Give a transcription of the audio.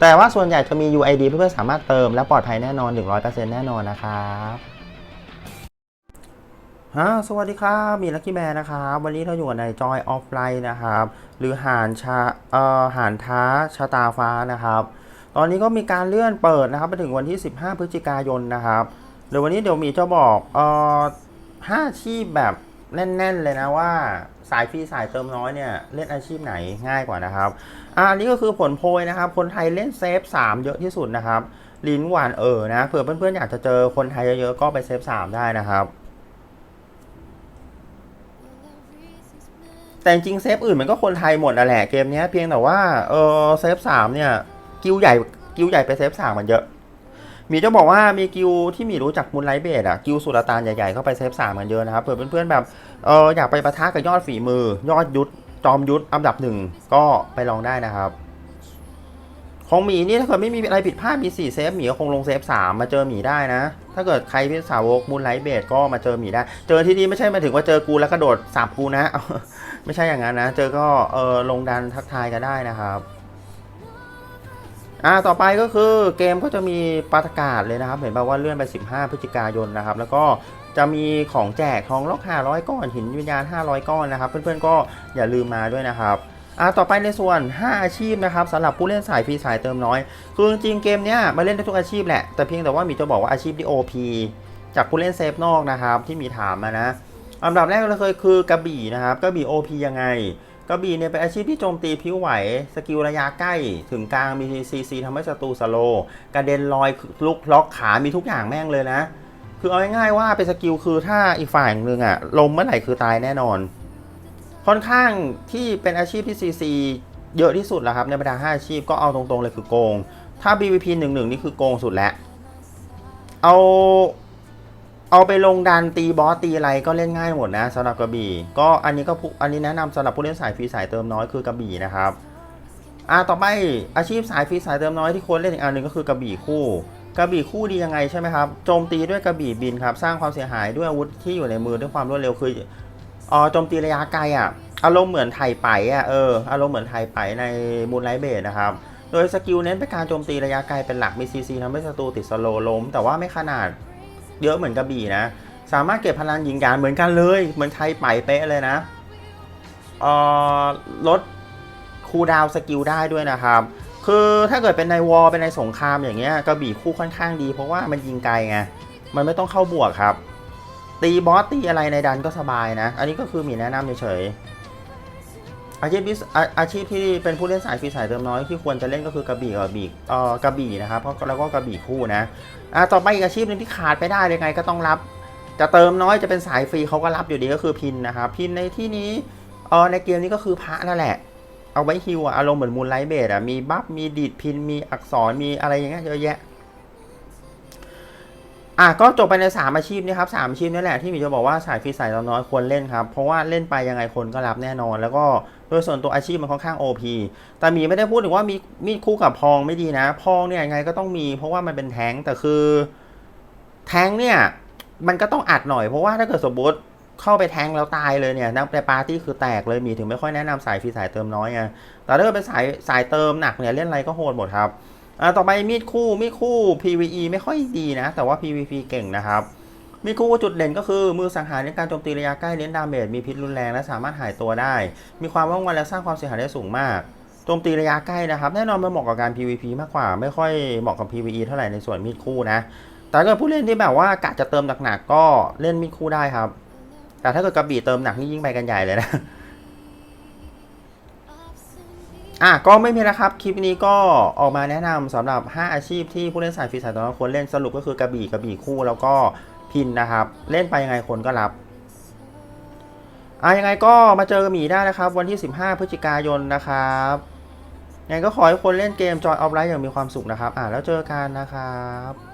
แต่ว่าส่วนใหญ่จะมี UID เพื่อนๆสามารถเติมและปลอดภัยแน่นอน 100%แน่นอนนะครับฮะสวัสดีครับมีลักกี้แมนนะครับ วันนี้เราอยู่ในจอยออฟไลน์นะครับ หรือหานชาเอ่อหานท้าชะตาฟ้านะครับ ตอนนี้ก็มีการเลื่อนเปิดนะครับไปถึงวันที่ 15 พฤศจิกายนนะครับเดี๋ยววันนี้เดี๋ยวมีจะบอกเอ่อห้าอาชีพแบบ แน่น ๆ เลยนะว่าสายฟรีสายเติมน้อยเนี่ยเล่นอาชีพไหนง่ายกว่านะครับอ่าอันนี้ก็คือผลโพยนะครับ คนไทยเล่นเซฟ3 เยอะที่สุดนะครับ ลิ้นหวานเออนะเผื่อเพื่อนๆอยากจะเจอคนไทยเยอะๆก็ไปเซฟ3ได้นะครับแต่จริงเซฟอื่นมันก็คนไทยหมดแหละเกมนี้เพียงแต่ว่าเออเซฟ3เนี่ย กิวใหญ่กิวใหญ่ไปเซฟ3มันเยอะ มีจะบอกว่ามีกิวที่มีรู้จักมูลไลเบดอะกิวสุลต่านใหญ่ๆเข้าไปเซฟสามกันเยอะนะครับเผื่อเพื่อนๆแบบเอออยากไปประทะกับยอดฝีมือ ยอดยุทธจอมยุทธอันดับหนึ่งก็ไปลองได้นะครับของหมีนี่ถ้าเกิดไม่มีอะไรผิดพลาดมี4เซฟหมีก็คงลงเซฟ3มาเจอหมีได้นะ ถ้าเกิดใครเป็นสาวกมูลไลท์เบดก็มาเจอหมีได้ เจอที่นี่ไม่ใช่มาถึงว่าเจอกูแล้วกระโดดสับกูนะ ไม่ใช่อย่างนั้นนะ เจอก็เออลงดันทักทายกันได้นะครับ อ่าต่อไปก็คือเกมก็จะมีประกาศเลยนะครับ เห็นป่าว่าเลื่อนไป 15 พฤศจิกายนนะครับ แล้วก็จะมีของแจกทองล็อก 500 ก้อน หินวิญญาณ 500 ก้อนนะครับ เพื่อนๆก็อย่าลืมมาด้วยนะครับอ่าต่อไปในส่วน 5 อาชีพนะครับสำหรับผู้เล่นสายฟรีสายเติมน้อย คือจริงๆเกมเนี้ยมาเล่นได้ทุกอาชีพแหละ แต่เพียงแต่ว่ามีจะบอกว่าอาชีพที่ OP จากผู้เล่นเซฟนอกนะครับที่มีถามมานะอันดับแรกเลยคือ กระบี่นะครับกระบี่ OP ยังไง กระบี่เนี่ยเป็นอาชีพที่โจมตีผิวไหว สกิลระยะใกล้ ถึงกลางมีซีซีทำให้ศัตรูสโล กระเด็นลอยลุกล็อกขา มีทุกอย่างแม่งเลยนะ คือเอาง่ายๆว่าเป็นสกิลคือถ้าอีกฝ่ายหนึ่งอะลมเมื่อไหร่คือตายแน่นอน ค่อนข้างที่เป็นอาชีพที่ซีซีเยอะที่สุดแล้วครับในบรรดา5อาชีพก็เอาตรงๆเลยคือโกง ถ้า BVP 1 1 นี่คือโกงสุดแล้ว เอา เอาไปลงดันตีบอสตีอะไรก็เล่นง่ายหมดนะสำหรับกระบี่ ก็อันนี้ก็ผู้อันนี้แนะนำสำหรับผู้เล่นสายฟรีสายเติมน้อยคือกระบี่นะครับอ่าต่อไปอาชีพสายฟรีสายเติมน้อยที่ควรเล่นอีกอันหนึ่งก็คือกระบี่คู่กระบี่คู่ดียังไงใช่ไหมครับโจมตีด้วยกระบี่บินครับสร้างความเสียหายด้วยอาวุธที่อยู่ในมือด้วยความรวดเร็วคืออ๋อโจมตีระยะไกลอะอารมณ์เหมือนไทยไปอะเอออารมณ์เหมือนไทยไปในมูนไลท์เบสนะครับโดยสกิลเน้นเป็นการโจมตีระยะไกลเป็นหลักมีซีซีทำให้ศัตรูติดสโลล้ม แต่ว่าไม่ขนาด เยอะเหมือนกระบี่นะ สามารถเก็บพลังยิงยานเหมือนกันเลย เหมือนไทยไปเป๊ะเลยนะเอ่อลดคูดาวสกิลได้ด้วยนะครับ คือถ้าเกิดเป็นในวอลเป็นในสงครามอย่างเงี้ยกระบี่คู่ค่อนข้างดี เพราะว่ามันยิงไกลไงมันไม่ต้องเข้าบวกครับ ตีบอสตีอะไรในดันก็สบายนะ อันนี้ก็คือมีแนะนำเฉย อาชีพที่อาชีพที่เป็นผู้เล่นสายฟรีสายเติมน้อยที่ควรจะเล่นก็คือกระบี่กับกระบี่เอ่อกระบี่นะครับเพราะแล้วก็กระบี่คู่นะอะต่อไปอีกอาชีพหนึ่งที่ขาดไปได้เลยไงก็ต้องรับ จะเติมน้อยจะเป็นสายฟรีเขาก็รับอยู่ดีก็คือพินนะครับพินในที่นี้เออในเกมนี้ก็คือพระนั่นแหละ เอาไว้ฮิวอะอารมณ์เหมือนมูลไลท์เบดอะมีบัฟมีดีดพินมีอักษรมีอะไรอย่างเงี้ยเยอะแยะ อะก็จบไปในสามอาชีพนี้ครับสามอาชีพนี่แหละที่มีจะบอกว่าสายฟรีสายเติมน้อยควรเล่นครับ เพราะว่าเล่นไปยังไงคนก็รับแน่นอน แล้วก็โดยส่วนตัวอาชีพมันค่อนข้าง OP แต่มีไม่ได้พูดถึงว่ามีมีคู่กับพองไม่ดีนะ พองเนี่ยยังไงก็ต้องมี เพราะว่ามันเป็นแท้งแต่คือ แท้งเนี่ยมันก็ต้องอัดหน่อยเพราะว่าถ้าเกิดสมมติเข้าไปแทงแล้วตายเลยเนี่ยนักในปาร์ตี้คือแตกเลยมีถึงไม่ค่อยแนะนำสายฟรีสายเติมน้อยไงแต่ถ้าเกิดเป็นสายสายเติมหนักเนี่ยเล่นอะไรก็โหดหมดครับ อ่าต่อไปมีดคู่มีดคู่ PVE ไม่ค่อยดีนะ แต่ว่า PVP เก่งนะครับ มีดคู่จุดเด่นก็คือ มือสังหารในการโจมตีระยะใกล้เน้นดาเมจมีพิษรุนแรงและสามารถหายตัวได้ มีความว่องไวและสร้างความเสียหายได้สูงมากโจมตีระยะใกล้นะครับ แน่นอนมันเหมาะกับการ PVP มากกว่า ไม่ค่อยเหมาะกับ PVE เท่าไหร่ในส่วนมีดคู่นะ แต่ถ้าเกิดผู้เล่นที่แบบว่ากะจะเติมหนักๆก็เล่นมีดคู่ได้ครับ แต่ถ้าเกิดกระบี่เติมหนักนี่ยิ่งไปกันใหญ่เลยนะ อะก็ไม่มีแล้วครับ คลิปนี้ก็ออกมาแนะนำสำหรับ 5 อาชีพที่ผู้เล่นสายฟรีสายตอนควรเล่นสรุปก็คือกระบี่กระบี่คู่แล้วก็พินนะครับ เล่นไปยังไงคนก็รับอะยังไงก็มาเจอหมีได้นะครับ วันที่ 15 พฤศจิกายนนะครับยังไงก็ขอให้คนเล่นเกมจอยออฟไลน์อย่างมีความสุขนะครับ อะแล้วเจอกันนะครับ